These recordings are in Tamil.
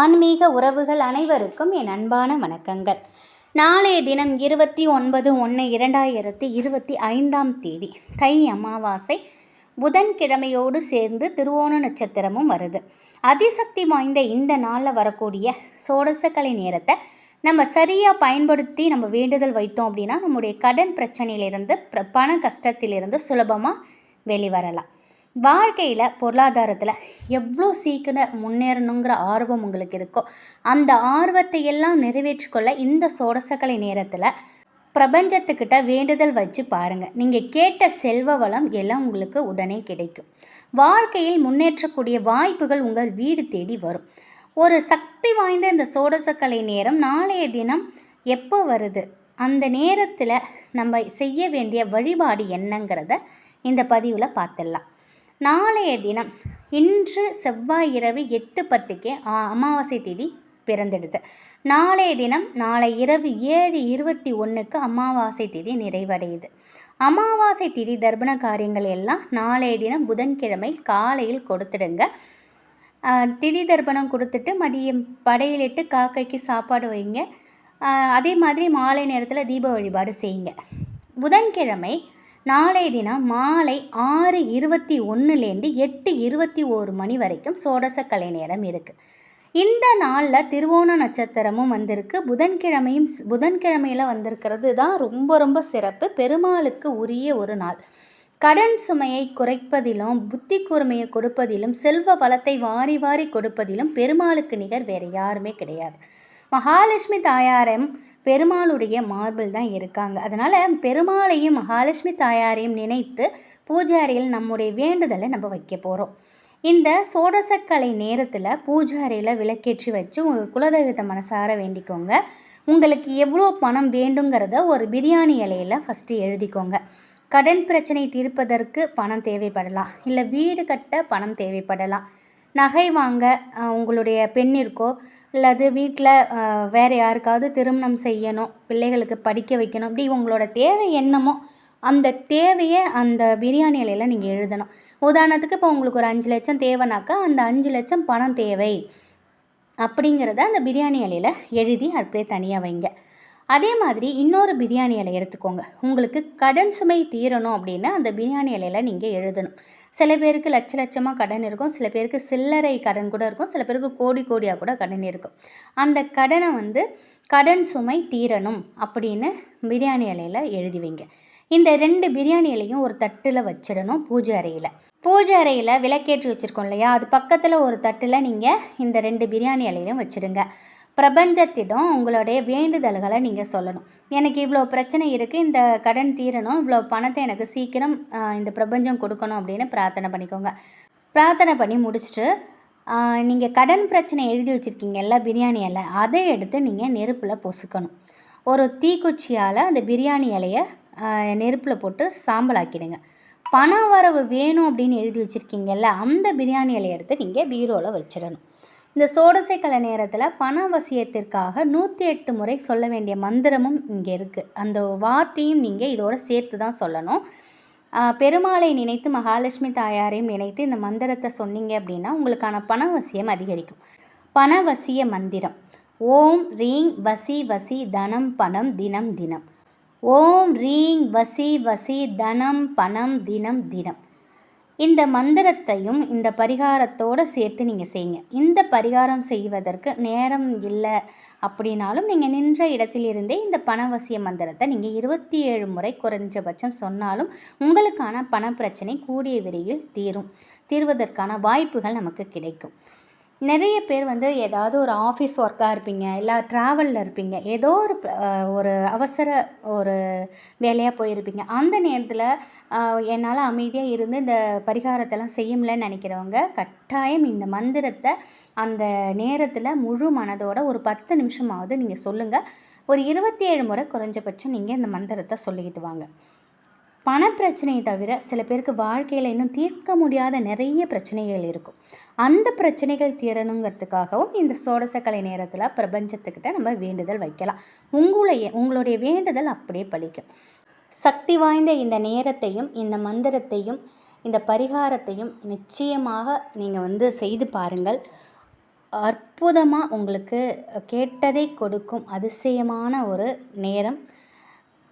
ஆன்மீக உறவுகள் அனைவருக்கும் என் அன்பான வணக்கங்கள். நாளைய தினம் இருபத்தி ஒன்பது ஒன்று இரண்டாயிரத்தி இருபத்தி ஐந்தாம் தேதி தை அமாவாசை புதன்கிழமையோடு சேர்ந்து திருவோண நட்சத்திரமும் வருது. அதிசக்தி வாய்ந்த இந்த நாளில் வரக்கூடிய சோடசக்கலை நேரத்தை நம்ம சரியாக பயன்படுத்தி நம்ம வேண்டுதல் வைத்தோம் அப்படின்னா நம்முடைய கடன் பிரச்சனையிலிருந்து பண கஷ்டத்திலிருந்து சுலபமாக வெளிவரலாம் வாழ்க்கையில் பொருளாதாரத்தில் எவ்வளோ சீக்கிரம் முன்னேறணுங்கிற ஆர்வம் உங்களுக்கு இருக்கோ அந்த ஆர்வத்தை எல்லாம் நிறைவேற்றிக்கொள்ள இந்த சோடசக்கலை நேரத்தில் பிரபஞ்சத்துக்கிட்ட வேண்டுதல் வச்சு பாருங்கள் நீங்கள் கேட்ட செல்வ வளம் எல்லாம் உங்களுக்கு உடனே கிடைக்கும். வாழ்க்கையில் முன்னேற்றக்கூடிய வாய்ப்புகள் உங்கள் வீடு தேடி வரும். ஒரு சக்தி வாய்ந்த இந்த சோடசக்கலை நேரம் நாளைய தினம் எப்போ வருது? அந்த நேரத்தில் நம்ம செய்ய வேண்டிய வழிபாடு என்னங்கிறத இந்த பதிவில் பார்த்துடலாம். நாளைய தினம் இன்று செவ்வாய் இரவு எட்டு பத்துக்கே அமாவாசை தேதி பிறந்துடுது. நாளைய தினம் நாளை இரவு ஏழு இருபத்தி ஒன்றுக்கு அமாவாசை தேதி நிறைவடையுது. அமாவாசை திதி தர்ப்பண காரியங்கள் எல்லாம் நாளைய தினம் புதன்கிழமை காலையில் கொடுத்துடுங்க. திதி தர்ப்பணம் கொடுத்துட்டு மதியம் படையிலிட்டு காக்கைக்கு சாப்பாடு வைங்க. அதே மாதிரி மாலை நேரத்தில் தீப வழிபாடு செய்யுங்க. புதன்கிழமை நாளைய தினம் மாலை ஆறு இருபத்தி ஒன்றுலேருந்து எட்டு இருபத்தி ஓரு மணி வரைக்கும் சோடச கலை நேரம் இருக்குது இந்த நாளில் திருவோண நட்சத்திரமும் வந்திருக்கு. புதன்கிழமையும் புதன்கிழமையில் வந்திருக்கிறது தான் ரொம்ப ரொம்ப சிறப்பு. பெருமாளுக்கு உரிய ஒரு நாள். கடன் சுமையை குறைப்பதிலும் புத்தி கூர்மையை கொடுப்பதிலும் செல்வ வளத்தை வாரி வாரி கொடுப்பதிலும் பெருமாளுக்கு நிகர் வேறு யாருமே கிடையாது. மகாலட்சுமி தாயாரம் பெருமாளுடைய மார்பிள் தான் இருக்காங்க. அதனால் பெருமாளையும் மகாலட்சுமி தாயாரையும் நினைத்து பூஜை அறையில் நம்முடைய வேண்டுதலை நம்ம வைக்க போகிறோம் இந்த சோடசக்கலை நேரத்தில் பூஜை அறையில் விளக்கேற்றி வச்சு உங்கள் குலதெய்வத்தை மனசார வேண்டிக்கோங்க. உங்களுக்கு எவ்வளோ பணம் வேண்டுங்கிறத ஒரு பிரியாணி இலையில் ஃபஸ்ட்டு எழுதிக்கோங்க. கடன் பிரச்சனை தீர்ப்பதற்கு பணம் தேவைப்படலாம். இல்லை வீடு கட்ட பணம் தேவைப்படலாம். நகை வாங்க உங்களுடைய பெண்ணிற்கோ அல்லது வீட்டில் வேறு யாருக்காவது திருமணம் செய்யணும் பிள்ளைகளுக்கு படிக்க வைக்கணும் இப்படி உங்களோட தேவை என்னமோ அந்த தேவையை அந்த பிரியாணி இலையில் நீங்கள் எழுதணும். உதாரணத்துக்கு இப்போ உங்களுக்கு ஒரு அஞ்சு லட்சம் தேவைனாக்கா அந்த அஞ்சு லட்சம் பணம் தேவை. அப்படிங்கிறத அந்த பிரியாணி இலையில் எழுதி அப்படியே தனியாக வைங்க. அதே மாதிரி இன்னொரு பிரியாணி இலை எடுத்துக்கோங்க. உங்களுக்கு கடன் சுமை தீரணும் அப்படின்னா அந்த பிரியாணி இலையில் நீங்கள் எழுதணும். சில பேருக்கு லட்ச லட்சமாக கடன் இருக்கும் சில பேருக்கு சில்லறை கடன் கூட இருக்கும் சில பேருக்கு கோடி கோடியாக கூட கடன் இருக்கும். அந்த கடனை வந்து கடன் சுமை தீரணும் அப்படின்னு பிரியாணி இலையில் எழுதி வைங்க. இந்த ரெண்டு பிரியாணி இலையும் ஒரு தட்டில் வச்சிடணும் பூஜை அறையில். பூஜை அறையில் விளக்கேற்றி வச்சுருக்கோம் இல்லையா? அது பக்கத்தில் ஒரு தட்டில் நீங்கள் இந்த ரெண்டு பிரியாணி இலையிலும் வச்சுடுங்க. பிரபஞ்சத்திடம் உங்களுடைய வேண்டுதல்களை நீங்கள் சொல்லணும். எனக்கு இவ்வளோ பிரச்சனை இருக்குது இந்த கடன் தீரணும் இவ்வளோ பணத்தை எனக்கு சீக்கிரம் இந்த பிரபஞ்சம் கொடுக்கணும் அப்படின்னு பிரார்த்தனை பண்ணிக்கோங்க. பிரார்த்தனை பண்ணி முடிச்சுட்டு நீங்கள் கடன் பிரச்சனை எழுதி வச்சுருக்கீங்கல்ல பிரியாணி இலை அதை எடுத்து நீங்கள் நெருப்பில் பொசுக்கணும். ஒரு தீக்குச்சியால் அந்த பிரியாணி இலையை நெருப்பில் போட்டு சாம்பலாக்கிடுங்க. பண வரவு வேணும் அப்படின்னு எழுதி வச்சுருக்கீங்கல்ல அந்த பிரியாணி இலையை எடுத்து நீங்கள் பீரோவில் வச்சிடணும். இந்த சோடசை கலை நேரத்தில் பணவசியத்திற்காக நூற்றி எட்டு முறை சொல்ல வேண்டிய மந்திரமும் இங்கே இருக்குது அந்த வார்த்தையும் நீங்கள் இதோட சேர்த்து தான் சொல்லணும் பெருமாளை நினைத்து மகாலட்சுமி தாயாரையும் நினைத்து இந்த மந்திரத்தை சொன்னீங்க அப்படின்னா உங்களுக்கான பணவசியம் அதிகரிக்கும். பணவசிய மந்திரம். ஓம் ரீங் வசி வசி தனம் பணம் தினம் தினம். ஓம் ரீங் வசி வசி தனம் பணம் தினம் தினம். இந்த மந்திரத்தையும் இந்த பரிகாரத்தோடு சேர்த்து நீங்கள் செய்யுங்க. இந்த பரிகாரம் செய்வதற்கு நேரம் இல்லை அப்படின்னாலும் நீங்கள் நின்ற இடத்திலிருந்தே இந்த பணவசிய மந்திரத்தை நீங்கள் இருபத்தி ஏழு முறை குறைஞ்சபட்சம் சொன்னாலும் உங்களுக்கான பண பிரச்சனை கூடிய விரைவில் தீரும். தீர்வதற்கான வாய்ப்புகள் நமக்கு கிடைக்கும். நிறைய பேர் வந்து ஏதாவது ஒரு ஆஃபீஸ் ஒர்க்காக இருப்பீங்க இல்லை ட்ராவலில் இருப்பீங்க ஏதோ ஒரு ஒரு அவசர ஒரு வேலையாக போயிருப்பீங்க. அந்த நேரத்தில் என்னால் அமைதியாக இருந்து இந்த பரிகாரத்தெல்லாம் செய்யும்லன்னு நினைக்கிறவங்க கட்டாயம் இந்த மந்திரத்தை அந்த நேரத்தில் முழு மனதோட ஒரு பத்து நிமிஷமாவது நீங்கள் சொல்லுங்கள் ஒரு இருபத்தி ஏழு முறை குறைஞ்சபட்சம் நீங்கள் இந்த மந்திரத்தை சொல்லிக்கிட்டு வாங்க. பணப்பிரச்சனையை தவிர சில பேருக்கு வாழ்க்கையில் இன்னும் தீர்க்க முடியாத நிறைய பிரச்சனைகள் இருக்கும். அந்த பிரச்சனைகள் தீரணுங்கிறதுக்காகவும் இந்த சோடசக்கலை நேரத்தில் பிரபஞ்சத்துக்கிட்ட நம்ம வேண்டுதல் வைக்கலாம். உங்களுடைய உங்களுடைய வேண்டுதல் அப்படியே பலிக்கும். சக்தி வாய்ந்த இந்த நேரத்தையும் இந்த மந்திரத்தையும் இந்த பரிகாரத்தையும் நிச்சயமாக நீங்கள் வந்து செய்து பாருங்கள். அற்புதமாக உங்களுக்கு கேட்டதை கொடுக்கும் அதிசயமான ஒரு நேரம்.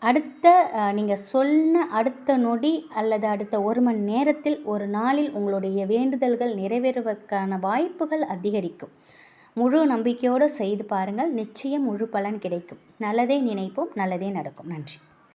அடுத்த நீங்கள் சொன்ன அடுத்த நொடி அல்லது அடுத்த ஒரு மணி நேரத்தில் ஒரு நாளில் உங்களுடைய வேண்டுதல்கள் நிறைவேறுவதற்கான வாய்ப்புகள் அதிகரிக்கும். முழு நம்பிக்கையோடு செய்து பாருங்கள். நிச்சயம் முழு பலன் கிடைக்கும். நல்லதே நினைப்போம். நல்லதே நடக்கும். நன்றி.